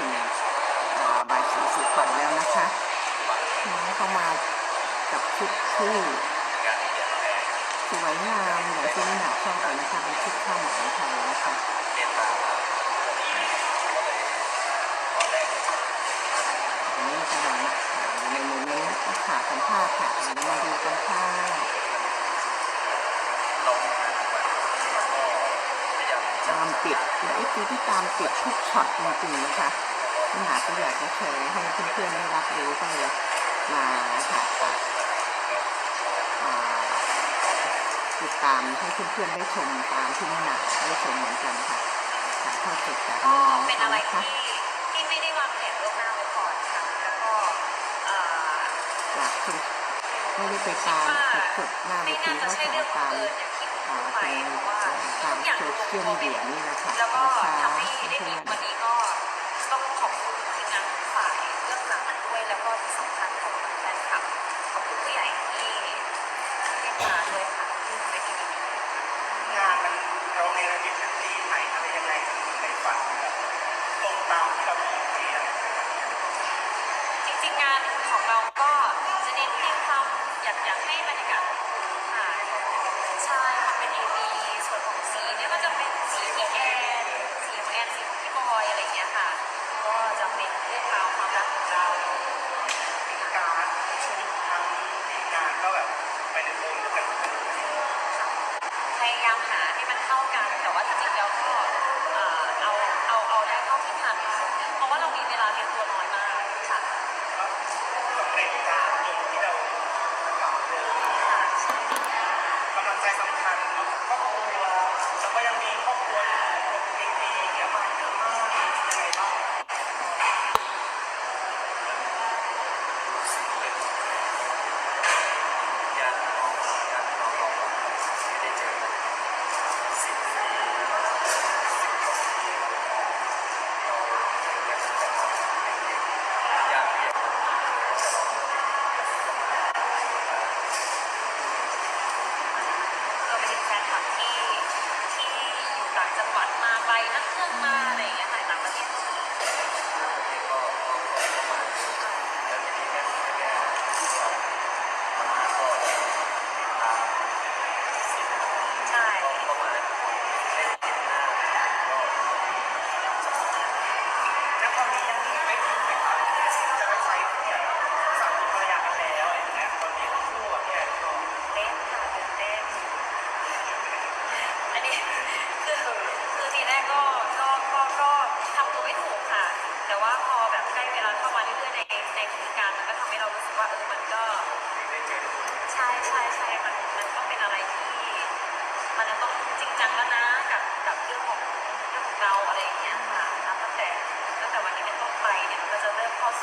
ถึบ่ายสี่สิบกว่าแล้วนะคะน้องเข้ามากับชุดที่สวยงามหลางที่ไหนาชอบเลยนะคะเป็นชุดข้าวหมายไทยนะคะนี่กำลัในโมเมนตนาสัมภาษค่ะเดี๋ยวดูกันค่ะตามติดและไอซีที่ตามติดทุกช็อตจริงๆนะคะ เนื้หาที่อยากจะโชว์ให้เพื่อนๆได้รับรู้ก็เลยมาค่ะติดตามให้เพื่อนๆได้ชมตามที่นี่นะได้ชมเหมือนกันค่ะถ่าเข้าสดจากน้องๆเนอะไรที่ที่ไม่ได้วางแผนล่วงหน้าไว้ก่อนค่ะแล้วก็จากที่ไม่ได้ไปตามสดหน้าเวทีก็ขอตามตามโซเชียลมีเดียนี่นะคะแล้วก็ทำให้ได้ดีวันนี้ก็ ข้อที่สำคัญ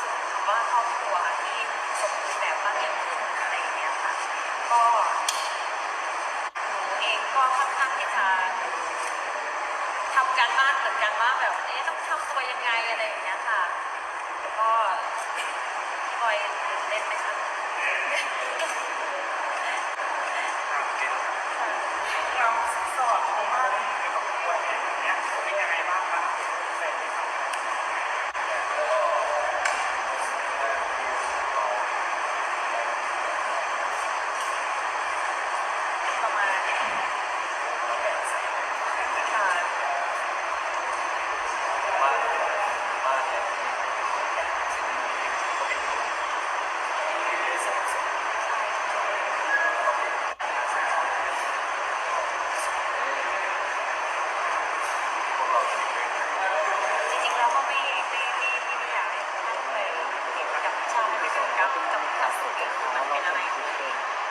สู่ว่าครอบครัวที่สมบูรณ์แบบมากยิ่งขึ้น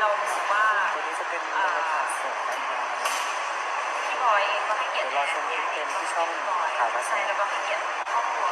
เรารู้สึกว่าตัวนี้จะเป็นอ่าพี่บอยเองก็ให้เกียรติเดี๋ยวรอชมคป็นที่ช่องถ่ายภาษา ใช่แล้วก็ให้เกียรติครอบครัว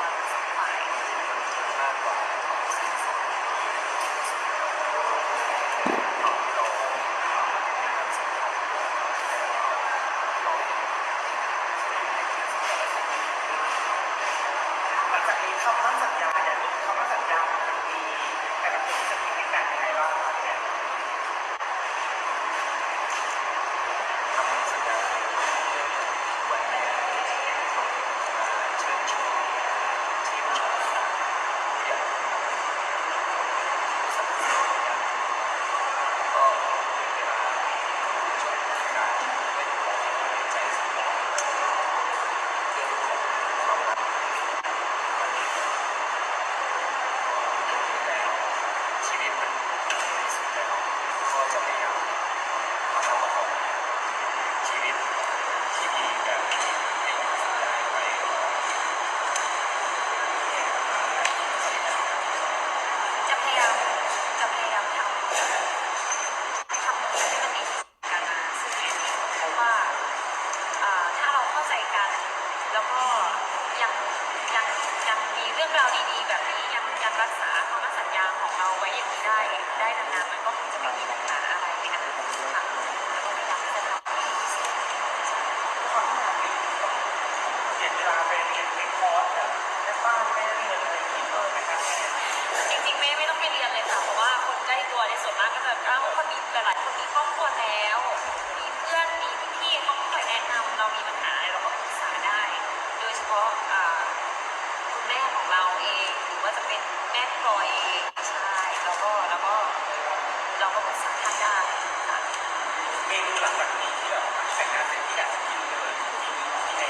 ็นแม่พลอยใช่แล้วก็แล้วก็เราก็ปรึกษาท่านได้ค่ะเมนูหลักๆนี้ที่แบบแต่งงานเสร็จที่อยากกินเลยมีมีแน่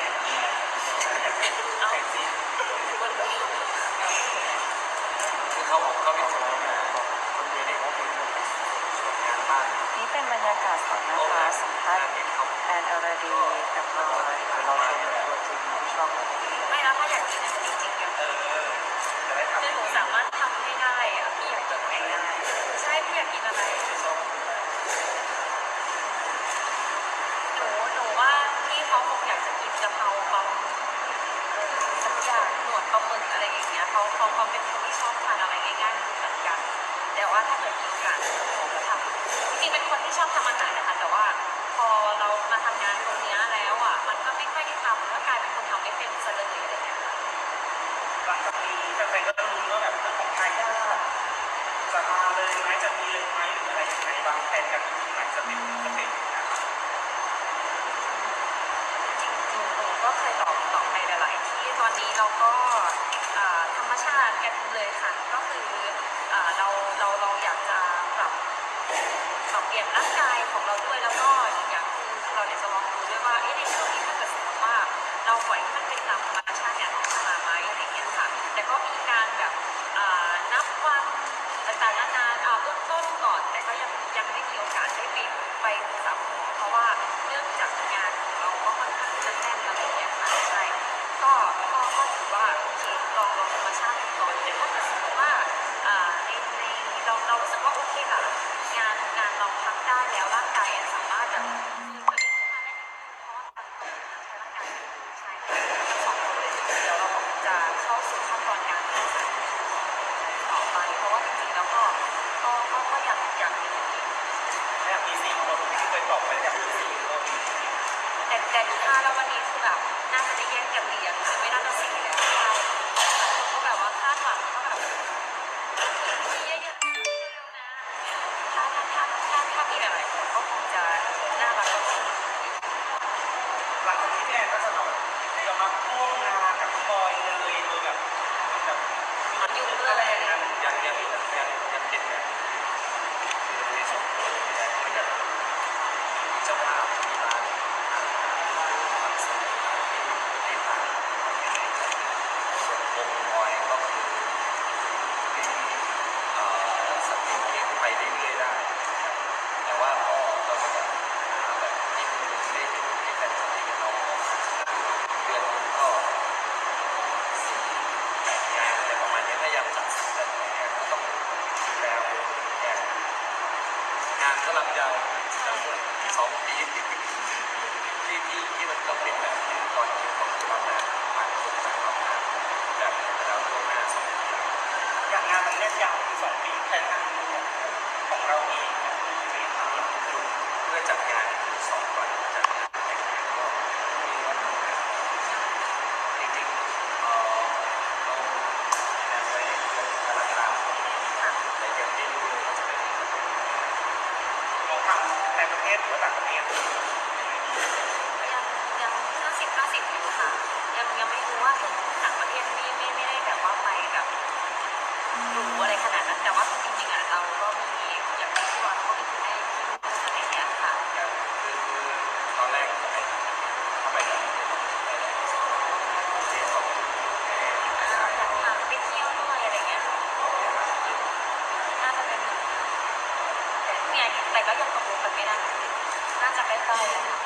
เอาคนเดียวคือเขาบอกเขาเป็นคนงานคนเดียวเองเขาเป็นคนส่วยงานบ้านนี่เป็นบรรยากาศสดนะคะสัมภาษณ์แอนอรดีกับเราเราชมตัวจริงช่องไม่แล้วถ้าอยากกินจริงๆเนี่ย คือหนูสามารถทำให้ได้อะพี่อยากกินอะไรได้ใช่พี่อยากกินอะไรหนูหนูว่าพี่เขาคงอยากจะกินกะเพราปลาสักอย่างหนวดปลาหมึกอะไรอย่างเงี้ยเขาเขาเขาเป็นคนที่ชอบทานอะไรง่ายๆเหมือนกัน แต่ว่าถ้าเกิดกินกันหนูก็ทำจริงๆเป็นคนที่ชอบทำอาหารนะคะ แต่ว่าพอเรามาทำงานตรงเนี้ย แบบสี่แต่แต่ดูท่าแล้ววันนี้คือแบบน่าจะได้แย่งกันเลี้ยงคือไม่น่าจะสี่แล้ว สองปีแค่ทานของเราเองเตรียมทำหลักสูตเพื่อจัดงานสองวันจัดงานแข่งงานก็มีวันทำงานจริงๆเอ่อเราแนะนำต่าเดือนกรกฎานี้แต่ยังไม่รู้เลยว่าจะเป็นเราทำในประเทศหรือต่างประเทศยังยังห้าสิบสิบอยู่ค่ะ ยังยังไม่รู้ว่าคือต่างประเทศนี่ไม่ไม่ได้แบบว่าไปแบบ หรูอะไรขนาดนั้นแต่ว่าจริงๆอะเราก็มีอย่างที่ว่าเลพูห้คิวอะไรเงี้ยค่ะางคือคือตอนแรกจะไปเข้าไปแล้วเจ๊ส่อ่าแบบเที่ยวด้วยอเนี่ยน่าจะเป็นแต่เนี่ยแต่ก็ยังตกลงกันไม่ได้น่าจะใกล้ๆแล้